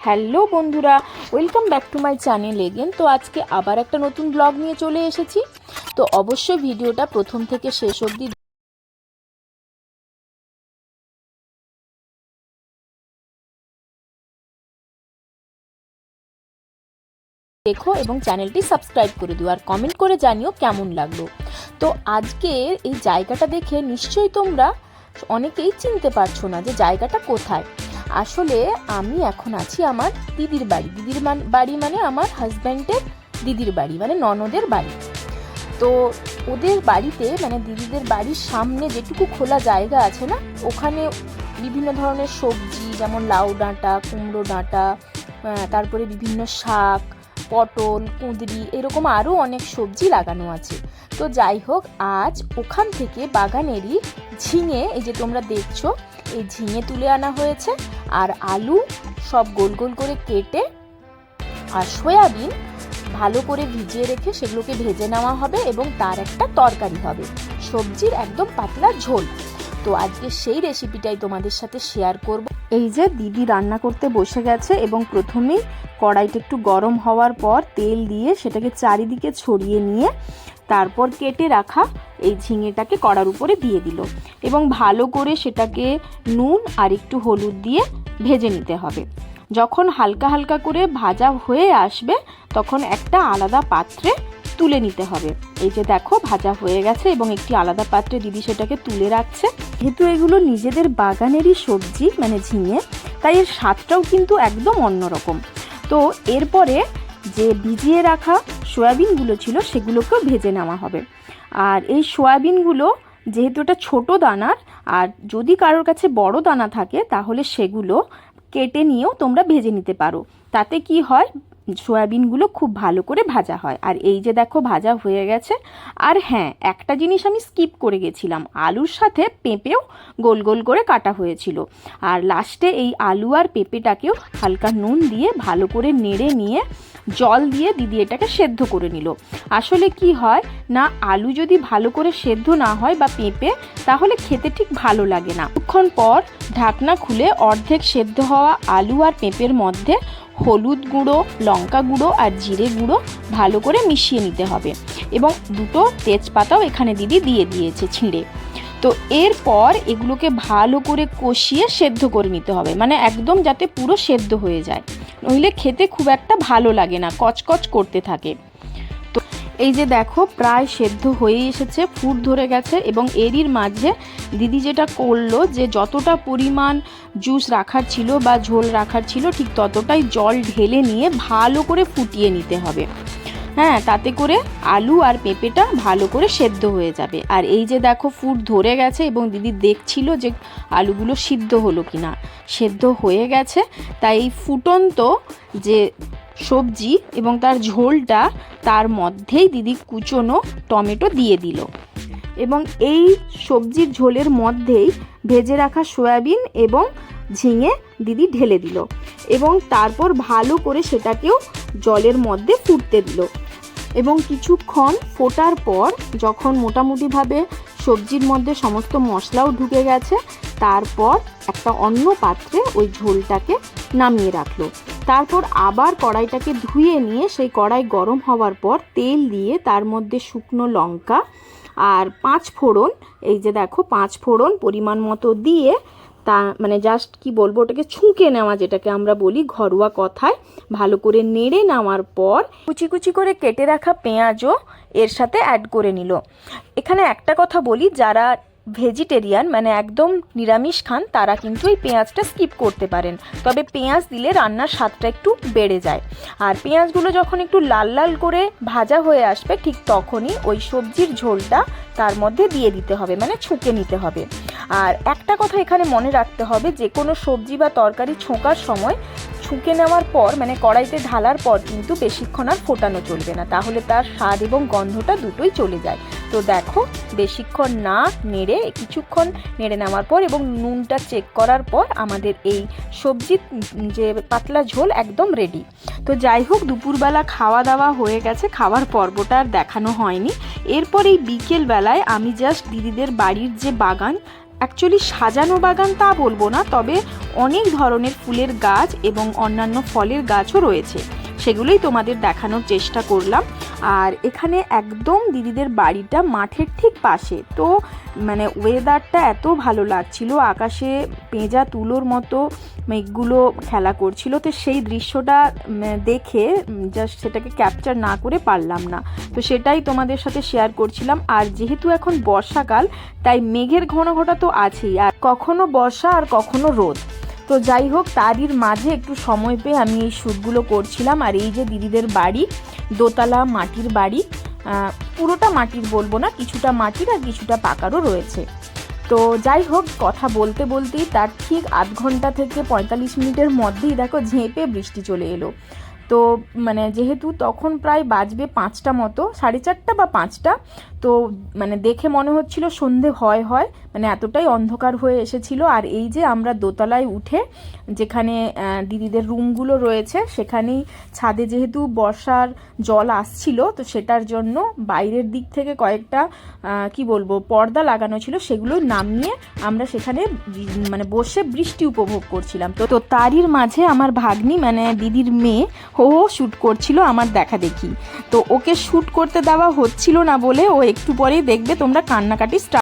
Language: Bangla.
হ্যালো বন্ধুরা, welcome back to my channel again. তো আজকে আবার একটা নতুন ব্লগ নিয়ে চলে এসেছি। তো অবশ্যই ভিডিওটা প্রথম থেকে শেষ অবধি দেখো এবং চ্যানেলটি সাবস্ক্রাইব করে দিও আর কমেন্ট করে জানিও কেমন লাগল। তো আজকে এই জায়গাটা দেখে নিশ্চয়ই তোমরা অনেকেই চিনতে পারছ না যে জায়গাটা কোথায়। আসলে আমি এখন আছি আমার দিদির বাড়ি। দিদির বাড়ি মানে আমার হাজব্যান্ডের দিদির বাড়ি মানে ননদের বাড়ি। তো ওদের বাড়িতে মানে দিদিদের বাড়ির সামনে যেটুকু খোলা জায়গা আছে না, ওখানে বিভিন্ন ধরনের সবজি, যেমন লাউ ডাঁটা, কুমড়ো ডাঁটা তারপরে বিভিন্ন শাক, পটল, কুঁদরি, এরকম আরও অনেক সবজি লাগানো আছে। তো যাই হোক, আজ ওখান থেকে বাগানেরই ঝিঙে, এই যে তোমরা দেখছ, এই ঝিঙে তুলে আনা হয়েছে। আর আলু সব গোল গোল করে কেটে আর সয়াবিন ভালো করে ভিজিয়ে রেখে সেগুলোকে ভেজে নেওয়া হবে এবং তার একটা তরকারি হবে। সবজির একদম পাতলা ঝোল। তো আজকে সেই রেসিপিটাই তোমাদের সাথে শেয়ার করব। এই যে দিদি রান্না করতে বসে গেছে এবং প্রথমেই কড়াইটা একটু গরম হওয়ার পর তেল দিয়ে সেটাকে চারিদিকে ছড়িয়ে নিয়ে তারপর কেটে রাখা এই ঝিঙেটাকে কড়ার উপরে দিয়ে দিল। এবং ভালো করে সেটাকে নুন আর একটু হলুদ দিয়ে ভেজে নিতে হবে। যখন হালকা হালকা করে ভাজা হয়ে আসবে, তখন একটা আলাদা পাত্রে তুলে নিতে হবে। এই যে দেখো, ভাজা হয়ে গেছে এবং একটি আলাদা পাত্রে দিদি সেটাকে তুলে রাখছে। যেহেতু এগুলো নিজেদের বাগানেরই সবজি মানে ঝিঙে, তাই এর স্বাদটাও কিন্তু একদম অন্যরকম। তো এরপরে যে ভিজিয়ে রাখা সয়াবিনগুলো ছিল সেগুলোকেও ভেজে নেওয়া হবে। আর এই সয়াবিনগুলো যেহেতু এটা ছোট দানার, আর যদি কারোর কাছে বড় দানা থাকে, তাহলে সেগুলো কেটে নিয়েও তোমরা ভেজে নিতে পারো। তাতে কি হয়? সয়াবিনগুলো খুব ভালো করে ভাজা হয়। আর এই যে দেখো, ভাজা হয়ে গেছে। আর হ্যাঁ একটা জিনিস আমি স্কিপ করে গেছিলাম। আলুর সাথে পেঁপেও গোল গোল করে কাটা হয়েছিল। আর লাস্টে এই আলু আর পেঁপেটাকেও হালকা নুন দিয়ে ভালো করে নেড়ে নিয়ে জল দিয়ে দিদি এটাকে সেদ্ধ করে নিল। আসলে কি হয় না, আলু যদি ভালো করে সেদ্ধ না হয় বা পেঁপে, তাহলে খেতে ঠিক ভালো লাগে না। কিছুক্ষণ পর ঢাকনা খুলে অর্ধেক সেদ্ধ হওয়া আলু আর পেঁপের মধ্যে হলুদ গুঁড়ো, লঙ্কা গুঁড়ো আর জিরে গুঁড়ো ভালো করে মিশিয়ে নিতে হবে। এবং দুটো তেজপাতাও এখানে দিদি দিয়ে দিয়েছে ছিঁড়ে। তো এরপর এগুলোকে ভালো করে কষিয়ে সেদ্ধ করে নিতে হবে। মানে একদম যাতে পুরো সেদ্ধ হয়ে যায়। নইলে খেতে খুব একটা ভালো লাগে না, কচকচ করতে থাকে। এই যে দেখো, প্রায় সেদ্ধ হয়ে এসেছে, ফুট ধরে গেছে এবং এরই মাঝে দিদি যেটা করল যে যতটা পরিমাণ জুস রাখার ছিল বা ঝোল রাখার ছিল, ঠিক ততটাই জল ঢেলে নিয়ে ভালো করে ফুটিয়ে নিতে হবে। হ্যাঁ তাতে করে আলু আর পেঁপেটা ভালো করে সেদ্ধ হয়ে যাবে। আর এই যে দেখো, ফুট ধরে গেছে এবং দিদি দেখছিল যে আলুগুলো সিদ্ধ হলো কি না সেদ্ধ হয়ে গেছে, তাই ফুটন্ত যে সবজি এবং তার ঝোলটা তার মধ্যেই দিদি কুচনো টমেটো দিয়ে দিল। এবং এই সবজির ঝোলের মধ্যেই ভেজে রাখা সয়াবিন এবং ঝিঙে দিদি ঢেলে দিল এবং তারপর ভালো করে সেটাকেও জলের মধ্যে ফুটতে দিল। এবং কিছুক্ষণ ফোটার পর যখন মোটামুটিভাবে সবজির মধ্যে সমস্ত মশলাও ঢুকে গেছে, তারপর একটা অন্য পাত্রে ওই ঝোলটাকে নামিয়ে রাখল। তারপর আবার কড়াইটাকে ধুয়ে নিয়ে সেই কড়াই গরম হওয়ার পর তেল দিয়ে তার মধ্যে শুকনো লঙ্কা আর পাঁচ ফোড়ন, এই যে দেখো পাঁচ ফোড়ন পরিমাণ মতো দিয়ে তা মানে জাস্ট কি বলব ওটাকে ছুঁকে নেওয়া যেটাকে আমরা বলি ঘরোয়া কথায়, ভালো করে নেড়ে নেওয়ার পর কুচি কুচি করে কেটে রাখা পেঁয়াজও এর সাথে অ্যাড করে নিল। এখানে একটা কথা বলি, যারা ভেজিটেরিয়ান মানে একদম নিরামিষ খান, তারা কিন্তু এই পেঁয়াজটা স্কিপ করতে পারেন। তবে পেঁয়াজ দিলে রান্নার স্বাদটা একটু বেড়ে যায়। আর পেঁয়াজগুলো যখন একটু লাল লাল করে ভাজা হয়ে আসবে, ঠিক তখনই ওই সবজির ঝোলটা তার মধ্যে দিয়ে দিতে হবে মানে ছুঁকে নিতে হবে। আর একটা কথা এখানে মনে রাখতে হবে, যে কোনো সবজি বা তরকারি ছোঁকার সময় ছুঁকে নেওয়ার পর মানে কড়াইতে ঢালার পর কিন্তু বেশিক্ষণ আর ফোটানো চলবে না। তাহলে তার স্বাদ এবং গন্ধটা দুটোই চলে যায়। তো দেখো, বেশিক্ষণ না নেড়ে কিছুক্ষণ নেড়ে নেওয়ার পর এবং নুনটা চেক করার পর আমাদের এই সবজির যে পাতলা ঝোল একদম রেডি তো যাই হোক, দুপুরবেলা খাওয়া দাওয়া হয়ে গেছে, খাওয়ার পর্বটা আর দেখানো হয়নি। এরপর এই বিকেলবেলায় আমি জাস্ট দিদিদের বাড়ির যে বাগান অ্যাকচুয়ালি সাজানো বাগান তা বলব না, তবে অনেক ধরনের ফুলের গাছ এবং অন্যান্য ফলের গাছও রয়েছে। সেগুলোই তোমাদের দেখানোর চেষ্টা করলাম। আর এখানে একদম দিদিদের বাড়িটা মাঠের ঠিক পাশে। তো মানে ওয়েদারটা এত ভালো লাগছিল, আকাশে পেঁজা তুলোর মতো মেঘগুলো খেলা করছিল। তো সেই দৃশ্যটা দেখে জাস্ট সেটাকে ক্যাপচার না করে পারলাম না। তো সেটাই তোমাদের সাথে শেয়ার করছিলাম। আর যেহেতু এখন বর্ষাকাল, তাই মেঘের ঘন ঘটা তো আছেই। আর কখনো বর্ষা আর কখনো রোদ। তো যাই হোক, তারই মাঝে একটু সময় পেয়ে আমি এই শ্যুটগুলো করছিলাম। আর এই যে দিদিদের বাড়ি, দোতলা মাটির বাড়ি পুরোটা মাটির বলব না, কিছুটা মাটির আর কিছুটা পাকারও রয়েছে। তো যাই হোক, কথা বলতে বলতেই তার ঠিক আধ ঘণ্টা থেকে পঁয়তাল্লিশ মিনিটের মধ্যেই দেখো ঝেঁপে বৃষ্টি চলে এলো। তো মানে যেহেতু তখন প্রায় বাজবে পাঁচটা মতো, সাড়ে চারটা বা পাঁচটা তো মানে দেখে মনে হচ্ছিল সন্ধে হয় হয় মানে এতটাই অন্ধকার হয়ে এসেছিল। আর এই যে আমরা দোতলায় উঠে যেখানে দিদিদের রুমগুলো রয়েছে, সেখানেই ছাদে যেহেতু বর্ষার জল আসছিল, তো সেটার জন্য বাইরের দিক থেকে কয়েকটা কি বলব, পর্দা লাগানো ছিল, সেগুলো নামিয়ে আমরা সেখানে মানে বসে বৃষ্টি উপভোগ করছিলাম। তো তো তারই মাঝে আমার ভাগ্নি মানে দিদির মেয়ে ও শ্যুট করছিল আমার দেখা দেখি। তো ওকে শ্যুট করতে দেওয়া হচ্ছিল না বলে ও একটু পরেই দেখবে তোমরা কান্নাকাটি স্টার্ট